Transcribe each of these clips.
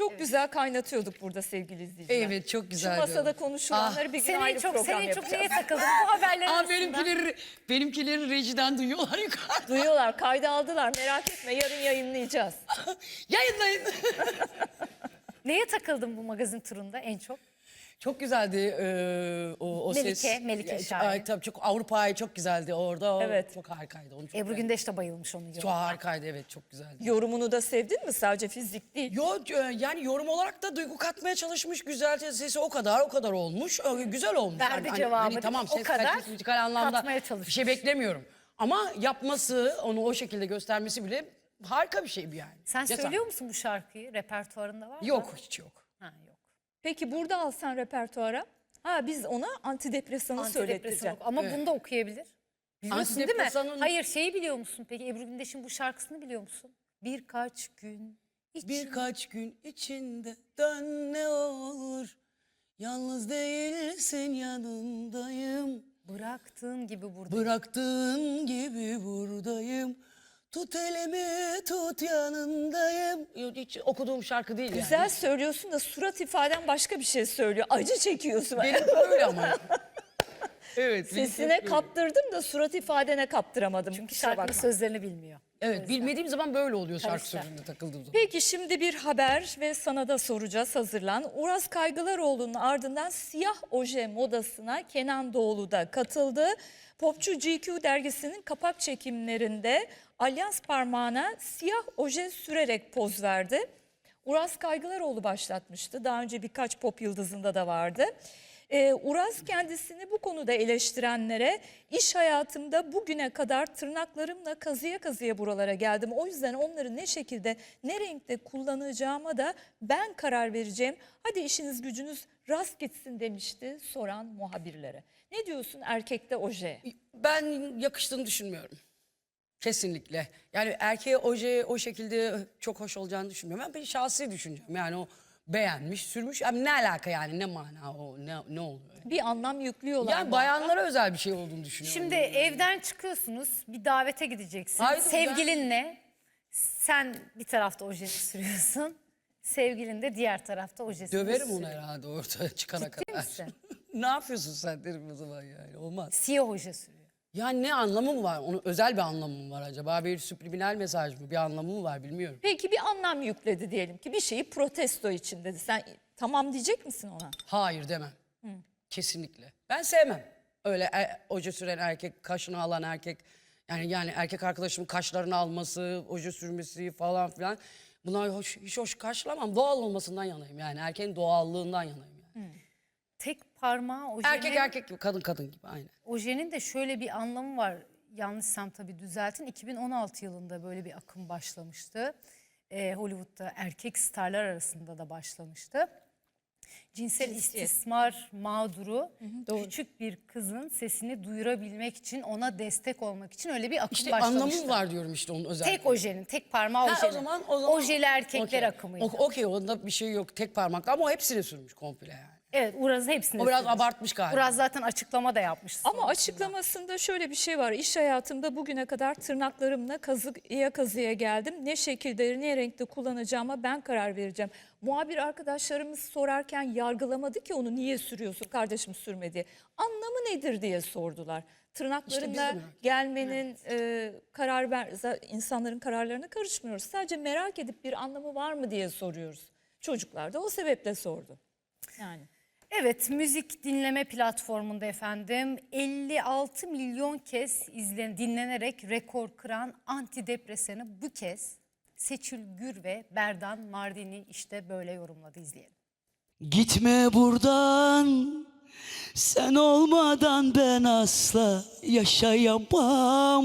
Çok güzel kaynatıyorduk burada sevgili izleyiciler. Evet, çok Şu güzeldi. masada konuşulanları bir gün ayrı çok, program senin en çok yapacağız. neye takıldın bu haberler Aa, arasında? benimkileri, benimkileri rejiden duyuyorlar yukarıda. Duyuyorlar, kayda aldılar. Merak etme yarın yayınlayacağız. Yayınlayın. Neye takıldın bu magazin turunda en çok? Çok güzeldi e, o, o Melike, ses. Melike Şahin. ay, tabii çok Avrupa'yı çok güzeldi orada. O Evet. Çok harikaydı. Onu çok Ebru beğendim. Gündeş de bayılmış onun Çok harikaydı evet çok güzeldi. Yorumunu da sevdin mi? Sadece fizik değil. Yo e, yani yorum olarak da duygu katmaya çalışmış güzel sesi o kadar o kadar olmuş Ö, güzel olmuş. Verdi Hani- hani- cevabı hani mi? tamam O ses kadar kalitesi müzikal anlamda katmaya bir çalışmış. şey beklemiyorum. Ama yapması onu o şekilde göstermesi bile harika bir şey bu yani. Sen Cesaret. söylüyor musun bu şarkıyı? Repertuarında var mı? Yok hiç yok. Ha, yok. Peki burada alsan repertuara. Ha biz ona antidepresanı Antidepresan söylettireceğiz. oku. Ama bunu da okuyabilir. Biliyorsun değil mi? Antidepresanın- Hayır şeyi biliyor musun peki Ebru Gündeş'in bu şarkısını biliyor musun? Birkaç gün için. Birkaç gün içinde dön ne olur. Yalnız değilsin yanındayım. Bıraktığın gibi burada. Bıraktığın gibi buradayım. Tut elimi tut yanındayım. Yok, Hiç okuduğum şarkı değil Güzel yani. söylüyorsun da surat ifaden başka bir şey söylüyor. Acı çekiyorsun. Benim böyle ama. evet. benim Sesine hep böyle. kaptırdım da surat ifadene kaptıramadım. Çünkü Kusura şarkının bakma. sözlerini bilmiyor. Evet bilmediğim zaman böyle oluyor şarkı Karışacak. sözünde takıldığım zaman. Peki şimdi bir haber ve sana da soracağız hazırlan. Uras Kaygılaroğlu'nun ardından siyah oje modasına Kenan Doğulu da katıldı. Popçu GQ dergisinin kapak çekimlerinde alyans parmağına siyah oje sürerek poz verdi. Uras Kaygılaroğlu başlatmıştı. Daha önce birkaç pop yıldızında da vardı. Ee, Uras kendisini bu konuda eleştirenlere iş hayatımda bugüne kadar tırnaklarımla kazıya kazıya buralara geldim. O yüzden onları ne şekilde ne renkte kullanacağıma da ben karar vereceğim. Hadi işiniz gücünüz rast gitsin demişti soran muhabirlere. Ne diyorsun erkekte oje? Ben yakıştığını düşünmüyorum. Kesinlikle. Yani erkeğe oje o şekilde çok hoş olacağını düşünmüyorum. Ben bir şahsi düşüncem. Yani o beğenmiş, sürmüş. Yani ne alaka yani ne mana o ne, ne oluyor? Yani, Bir anlam yüklüyorlar. yani bayanlara özel bir şey olduğunu düşünüyorum. Şimdi evden çıkıyorsunuz, bir davete gideceksin. Haydi Sevgilinle sen bir tarafta ojeni sürüyorsun. Sevgilin de diğer tarafta ojesini Döverim onu herhalde ortaya çıkana kadar. misin? ne yapıyorsun sen derim o zaman yani olmaz. Siyah oje sürüyor. Yani ne anlamı mı var? Onun özel bir anlamı mı var acaba? Bir subliminal mesaj mı? Bir anlamı mı var bilmiyorum. Peki bir anlam yükledi diyelim ki bir şeyi protesto için dedi. Sen tamam diyecek misin ona? Hayır demem. Kesinlikle. Ben sevmem. Öyle e, oje süren erkek, kaşını alan erkek. Yani yani erkek arkadaşımın kaşlarını alması, oje sürmesi falan filan. Bunlar hoş, hiç hoş karşılamam. Doğal olmasından yanayım yani. Erkeğin doğallığından yanayım yani. Tek parmağı ojenin, Erkek erkek gibi, kadın kadın gibi aynen. ojenin de şöyle bir anlamı var. Yanlışsam tabii düzeltin. 2016 yılında böyle bir akım başlamıştı. Ee, Hollywood'da erkek starlar arasında da başlamıştı. Cinsel Cinsiyet. istismar mağduru küçük bir kızın sesini duyurabilmek için ona destek olmak için öyle bir akım İşte başlamıştı. anlamı var diyorum işte onun özel. Tek ojenin, tek parmağı Ha, ojenin. o zaman o zaman Ojeli erkekler okey. akımıydı. Okey onda bir şey yok. Tek parmak ama o hepsini sürmüş komple yani. Evet Uraz hepsini O biraz sürmüş. abartmış galiba. Uraz zaten açıklama da yapmış. Ama sonrasında. açıklamasında şöyle bir şey var. İş hayatımda bugüne kadar tırnaklarımla kazıya kazıya geldim. Ne şekilde ne renkte kullanacağıma ben karar vereceğim. Muhabir arkadaşlarımız sorarken yargılamadı ki onu niye sürüyorsun kardeşim sürme diye. Anlamı nedir diye sordular. Tırnaklarında ediyoruz. gelmenin e, karar ver insanların kararlarına karışmıyoruz. Sadece merak edip bir anlamı var mı diye soruyoruz. Çocuklar da o sebeple sordu. Yani Evet, müzik dinleme platformunda efendim 56 milyon kez izlen, dinlenerek rekor kıran antidepresanı bu kez Seçil Gür ve Berdan Mardini işte böyle yorumladı izleyelim. Gitme buradan sen olmadan ben asla yaşayamam.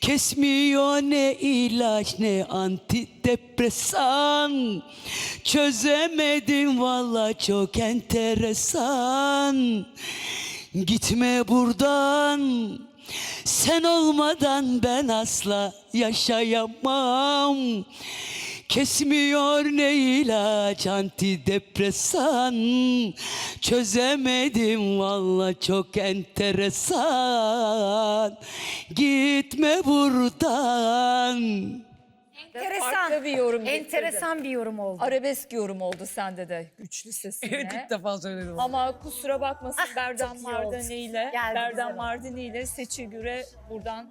Kesmiyor ne ilaç ne antidepresan. Çözemedim valla çok enteresan. Gitme buradan. Sen olmadan ben asla yaşayamam Kesmiyor ne ilaç antidepresan Çözemedim valla çok enteresan Gitme buradan En Enteresan. farklı bir yorum. Enteresan bir yorum oldu. Arabesk yorum oldu sende de güçlü sesinle. Evet ilk defa söyledim. Ama kusura bakmasın Ah, Berdan iyi oldu. Mardini ile Geldi Berdan. Mardini ile Seçil Gür'e buradan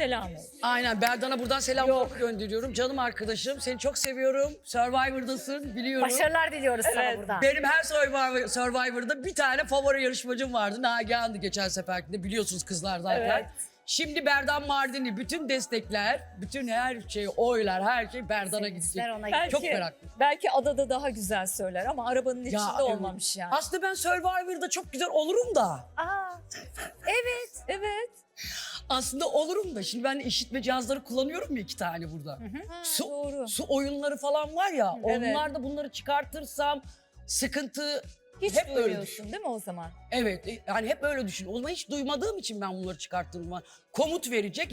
selam olsun. Aynen Berdan'a buradan selamlar gönderiyorum. Canım arkadaşım seni çok seviyorum. Survivor'dasın biliyorum. Başarılar diliyoruz sana buradan. Benim her Survivor, Survivor'da bir tane favori yarışmacım vardı. Nagihan'dı geçen seferkinde biliyorsunuz kızlar zaten. Evet. Şimdi Berdan Mardini bütün destekler, bütün her şey, oylar, her şey Berdan'a gidecek. Ona Belki, Çok meraklı. belki adada daha güzel söyler ama arabanın içinde evet. olmamış yani. Aslında ben Survivor'da çok güzel olurum da. Aa, evet. evet. Aslında olurum da. Şimdi ben işitme cihazları kullanıyorum ya iki tane burada. Su, doğru. su oyunları falan var ya. Evet. Onlar da bunları çıkartırsam sıkıntı Hiç hep öyle duymuyorsun düşün. değil mi o zaman? Evet e, yani hep öyle düşün. O zaman hiç duymadığım için ben bunları çıkarttım. Komut verecek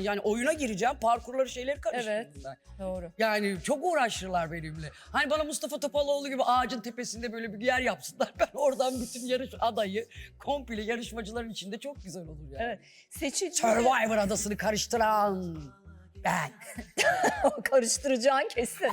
yani oyuna gireceğim parkurları şeyleri karıştırdım Evet. ben. Doğru. Yani çok uğraşırlar benimle. Hani bana Mustafa Topaloğlu gibi ağacın tepesinde böyle bir yer yapsınlar. Ben oradan bütün yarış adayı komple yarışmacıların içinde çok güzel olur yani. Evet. Seçil Survivor adasını karıştıran ben. karıştıracağın kesin.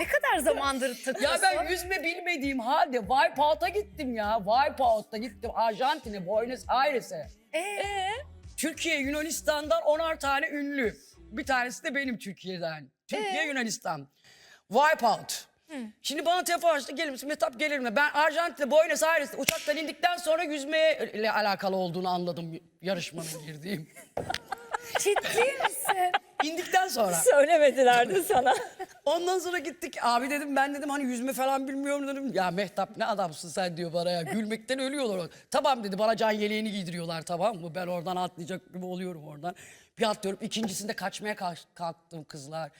Ne kadar zamandır Ya takıyorsun? ben yüzme bilmediğim halde Wipeout'a gittim ya. Wipeout'ta gittim Arjantin'e, Buenos Aires'e. Ee, Türkiye, Yunanistan'dan onar tane ünlü. Bir tanesi de benim Türkiye'den. Türkiye, Yunanistan. Wipeout. Şimdi bana telefon açtı gelir misin? Metap gelir mi? Ben Arjantin'de Buenos Aires'te uçaktan indikten sonra yüzmeyle alakalı olduğunu anladım yarışmanın girdiğim. ciddi misin? İndikten sonra. Söylemediler de sana. Ondan sonra gittik. Abi dedim ben dedim hani yüzme falan bilmiyorum dedim. Ya Mehtap ne adamsın sen diyor bana ya. Gülmekten ölüyorlar. Tamam dedi bana can yeleğini giydiriyorlar tamam mı? Ben oradan atlayacak gibi oluyorum oradan. Bir atlıyorum. İkincisinde kaçmaya kalk- kalktım kızlar.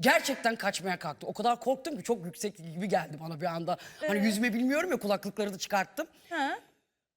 Gerçekten kaçmaya kalktım. O kadar korktum ki çok yüksek gibi geldi bana bir anda. Hani yüzme bilmiyorum ya kulaklıkları da çıkarttım. Ha?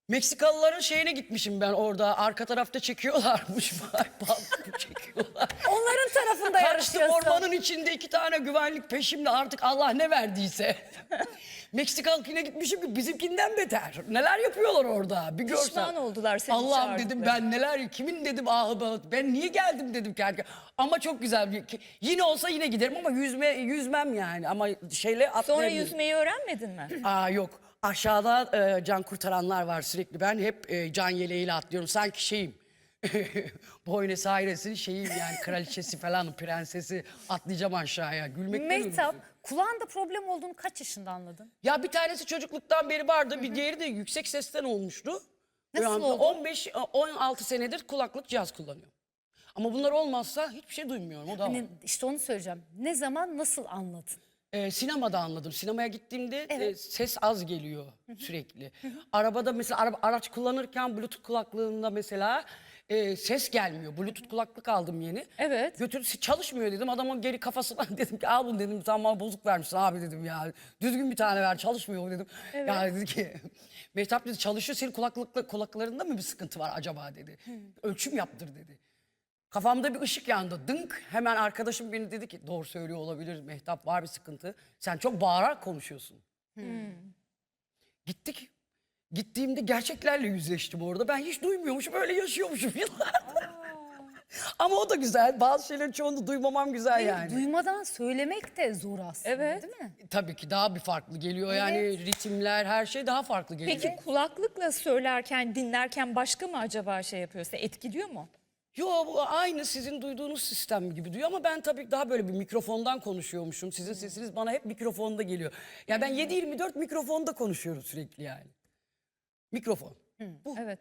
Meksikalıların şeyine gitmişim ben orada. Arka tarafta çekiyorlarmış. Çekiyorlar. Onların tarafında Kaçtım yarışıyorsun. ormanın içinde iki tane güvenlik peşimde artık Allah ne verdiyse. Meksikalıkine gitmişim ki bizimkinden beter. Neler yapıyorlar orada bir görsen. Pişman oldular seni Allah'ım dedim çağırdıkları. ben neler kimin dedim ahı bana- ben niye geldim dedim kendi. Ama çok güzel bir yine olsa yine giderim ama yüzme yüzmem yani ama şeyle Sonra atlayabilirim. yüzmeyi öğrenmedin mi? Aa yok. Aşağıda e, can kurtaranlar var sürekli. Ben hep e, can yeleğiyle atlıyorum. Sanki şeyim. Buenos Aires'in şeyiyim yani kraliçesi falan prensesi atlayacağım aşağıya. Gülmekten Mehtap, ölürsün. kulağında problem olduğunu kaç yaşında anladın? Ya bir tanesi çocukluktan beri vardı. Bir diğeri de yüksek sesten olmuştu. Nasıl anda oldu? 15 16 senedir kulaklık cihaz kullanıyorum. Ama bunlar olmazsa hiçbir şey duymuyorum. O da var. Hani işte onu söyleyeceğim. Ne zaman, nasıl anladın? Ee, sinemada anladım. Sinemaya gittiğimde e, Evet. ses az geliyor sürekli. Arabada mesela araba, araç kullanırken Bluetooth kulaklığında mesela e, ses gelmiyor. Bluetooth kulaklık aldım yeni. Evet. Götür çalışmıyor dedim. Adamın geri kafasına dedim ki al bunu dedim. Sen bana bozuk vermişsin abi dedim ya. Düzgün bir tane ver çalışmıyor bu dedim. Ya dedi ki Mehtap dedi çalışıyor senin kulaklıkla, kulaklarında mı bir sıkıntı var acaba dedi. Ölçüm yaptır dedi. Kafamda bir ışık yandı. Dınk hemen arkadaşım beni dedi ki doğru söylüyor olabilir Mehtap var bir sıkıntı. Sen çok bağırarak konuşuyorsun. Gittik. Gittiğimde gerçeklerle yüzleştim orada. Ben hiç duymuyormuşum öyle yaşıyormuşum yıllardır. Ama o da güzel. Bazı şeylerin çoğunu duymamam güzel yani. Duymadan söylemek de zor aslında Evet. değil mi? Tabii ki daha bir farklı geliyor. Yani ritimler her şey daha farklı geliyor. Peki kulaklıkla söylerken, dinlerken başka mı acaba şey yapıyorsa etkiliyor mu? Yo bu aynı sizin duyduğunuz sistem gibi duyuyor ama ben tabii daha böyle bir mikrofondan konuşuyormuşum. Sizin sesiniz bana hep mikrofonda geliyor. Ya ben 7-24 mikrofonda konuşuyorum sürekli yani. Mikrofon. Evet.